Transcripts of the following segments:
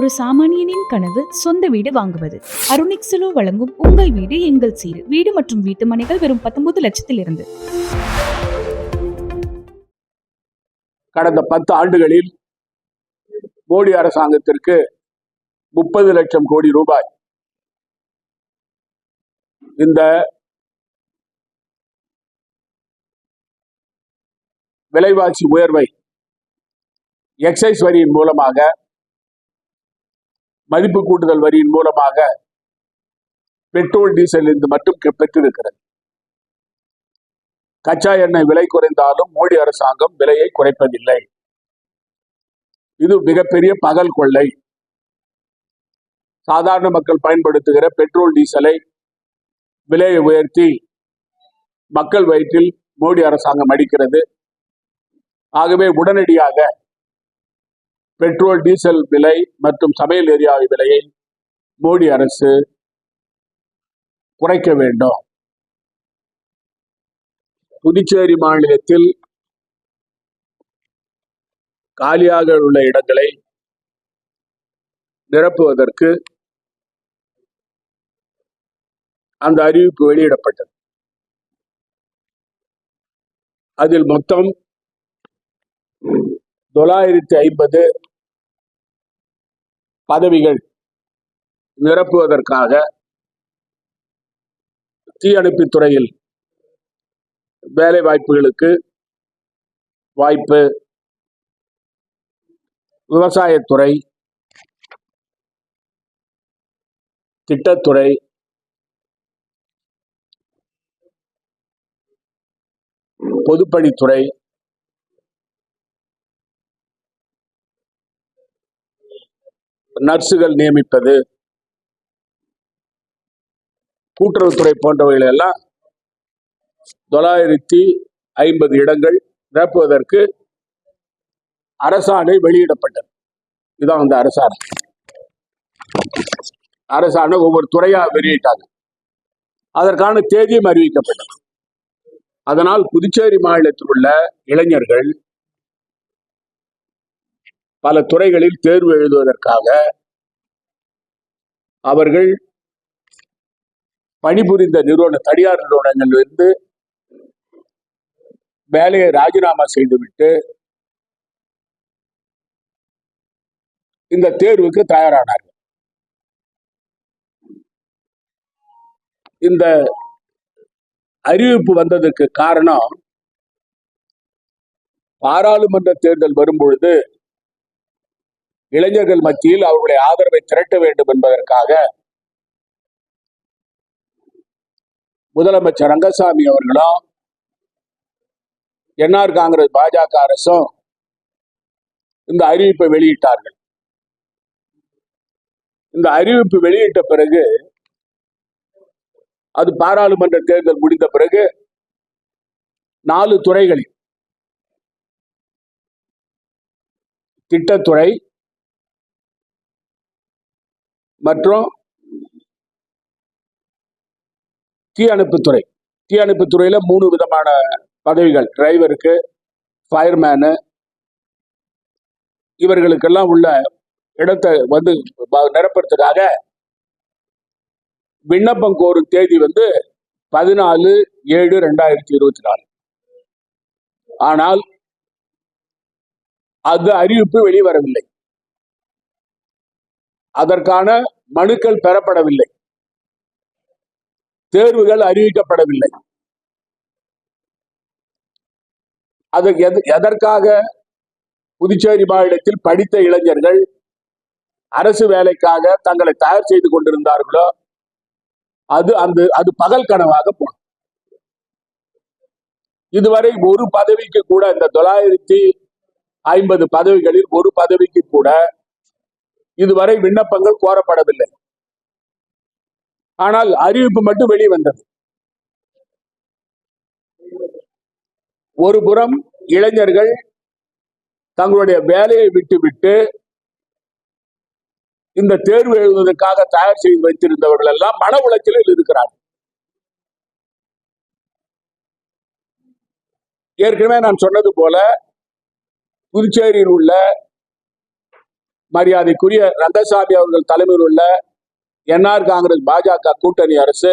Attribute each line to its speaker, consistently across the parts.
Speaker 1: ஒரு சாமானியனின் கனவு சொந்த வீடு வாங்குவது. அருணிக்ஸலோ வழங்கும் உங்கள் வீடு எங்கள் சீடு வீடு மற்றும் வீட்டு மனைகள் வெறும் பத்தொன்பது லட்சத்தில் இருந்து
Speaker 2: கடந்த பத்து ஆண்டுகளில் மோடி அரசாங்கத்திற்கு முப்பது லட்சம் கோடி ரூபாய். இந்த விலைவாசி உயர்வை எக்ஸைஸ் வரியின் மூலமாக மதிப்பு கூட்டுதல் வரியின் மூலமாக பெட்ரோல் டீசல் இருந்து மட்டும் பெற்றிருக்கிறது. கச்சா எண்ணெய் விலை குறைந்தாலும் மோடி அரசாங்கம் விலையை குறைப்பதில்லை. இது மிகப்பெரிய பகல் கொள்ளை. சாதாரண மக்கள் பயன்படுத்துகிற பெட்ரோல் டீசலை விலையை உயர்த்தி மக்கள் வயிற்றில் மோடி அரசாங்கம் அடிக்கிறது. ஆகவே உடனடியாக பெட்ரோல் டீசல் விலை மற்றும் சமையல் எரிவாயு விலையை மோடி அரசு குறைக்க வேண்டும். புதுச்சேரி மாநிலத்தில் காலியாக உள்ள இடங்களை நிரப்புவதற்கு அந்த அறிவிப்பு வெளியிடப்பட்டது. அதில் மொத்தம் தொள்ளாயிரத்தி ஐம்பது பதவிகள் நிரப்புவதற்காக தீயணைப்புத் துறையில் வேலை வாய்ப்புகளுக்கு வாய்ப்பு விவசாயத்துறை திட்டத்துறை பொதுப்பணித்துறை நர்ஸுகள் நியமிப்பது கூட்டுறவுத்துறை போன்றவைகள் எல்லாம் தொள்ளாயிரத்தி ஐம்பது இடங்கள் நிரப்புவதற்கு அரசாணை வெளியிடப்பட்டது. இதுதான் அந்த அரசாணை. அரசாணை ஒவ்வொரு துறையா வெளியிட்டாங்க. அதற்கான தேதியும் அறிவிக்கப்பட்டது. அதனால் புதுச்சேரி மாநிலத்தில் உள்ள இளைஞர்கள் பல துறைகளில் தேர்வு எழுதுவதற்காக அவர்கள் பணிபுரிந்த நிறுவன தனியார் நிறுவனங்களிலிருந்து வேலையை ராஜினாமா செய்துவிட்டு இந்த தேர்வுக்கு தயாரானார்கள். இந்த அறிவிப்பு வந்ததற்கு காரணம் பாராளுமன்ற தேர்தல் வரும்பொழுது இளைஞர்கள் மத்தியில் அவருடைய ஆதரவை திரட்ட வேண்டும் என்பதற்காக முதலமைச்சர் ரங்கசாமி அவர்களும் என்ஆர் காங்கிரஸ் பாஜக அரசும் இந்த அறிவிப்பை வெளியிட்டார்கள். இந்த அறிவிப்பு வெளியிட்ட பிறகு அது பாராளுமன்ற தேர்தல் முடிந்த பிறகு நாலு துறைகளில் திட்டத்துறை மற்றும் தீயணைப்புத்துறை தீயணைப்புத்துறையில மூணு விதமான பதவிகள். டிரைவருக்கு ஃபயர்மேனு இவர்களுக்கெல்லாம் உள்ள இடத்தை வந்து நிரப்புறதுக்காக விண்ணப்பம் கோரும் தேதி வந்து பதினாலு ஏழு ரெண்டாயிரத்தி இருபத்தி நாலு. ஆனால் அது அறிவிப்பு வெளிவரவில்லை. அதற்கான மனுக்கள் பெறப்படவில்லை. தேர்வுகள் அறிவிக்கப்படவில்லை. அது எதற்காக புதுச்சேரி மாநிலத்தில் படித்த இளைஞர்கள் அரசு வேலைக்காக தங்களை தயார் செய்து கொண்டிருந்தார்களோ அது அந்த அது பகல் கனவாக போனது. இதுவரை ஒரு பதவிக்கு கூட இந்த தொள்ளாயிரத்தி ஐம்பது பதவிகளில் ஒரு பதவிக்கு கூட இதுவரை விண்ணப்பங்கள் கோரப்படவில்லை. ஆனால் அறிவிப்பு மட்டும் வெளிவந்தது ஒரு புறம் இளைஞர்கள் தங்களுடைய வேலையை விட்டுவிட்டு இந்த தேர்வு எழுதுவதற்காக தயார் செய்து வைத்திருந்தவர்கள் எல்லாம் மன உளைச்சலில் இருக்கிறார்கள். ஏற்கனவே நான் சொன்னது போல புதுச்சேரியில் உள்ள மரியாதைக்குரிய ரங்கசாமி அவர்கள் தலைமையில் உள்ள என்ஆர் காங்கிரஸ் பாஜக கூட்டணி அரசு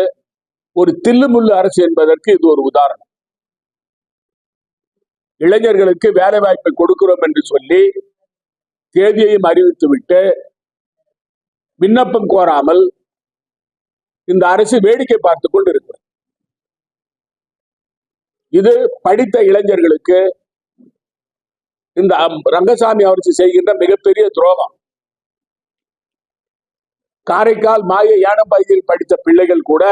Speaker 2: ஒரு தில்லுமுள்ளு அரசு என்பதற்கு இது ஒரு உதாரணம். இளைஞர்களுக்கு வேலை வாய்ப்பை கொடுக்கிறோம் என்று சொல்லி தேதியையும் அறிவித்துவிட்டு விண்ணப்பம் கோராமல் இந்த அரசு வேடிக்கை பார்த்துக் கொண்டு இருக்கிறது இது படித்த இளைஞர்களுக்கு இந்த அம்- ரங்கசாமி அரசு செய்கின்ற மிகப்பெரிய துரோகம். காரைக்கால் மாய யானம்பாயில் படித்த பிள்ளைகள் கூட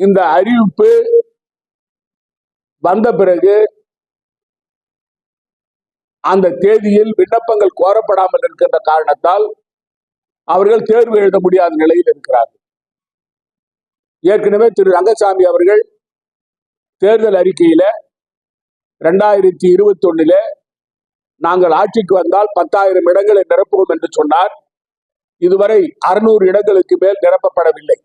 Speaker 2: இந்த அறிவிப்பு வந்த பிறகு அந்த தேதியில் விண்ணப்பங்கள் கோரப்படாமல் இருக்கின்ற காரணத்தால் அவர்கள் தேர்வு எழுத முடியாத நிலையில் இருக்கிறார்கள். ஏற்கனவே திரு ரங்கசாமி அவர்கள் தேர்தல் அறிக்கையில ரெண்டாயிரத்தி இருபத்தி ஒன்னிலே நாங்கள் ஆட்சிக்கு வந்தால் பத்தாயிரம் இடங்களை நிரப்புவோம் என்று சொன்னார். இதுவரை அறுநூறு இடங்களுக்கு மேல் நிரப்பப்படவில்லை.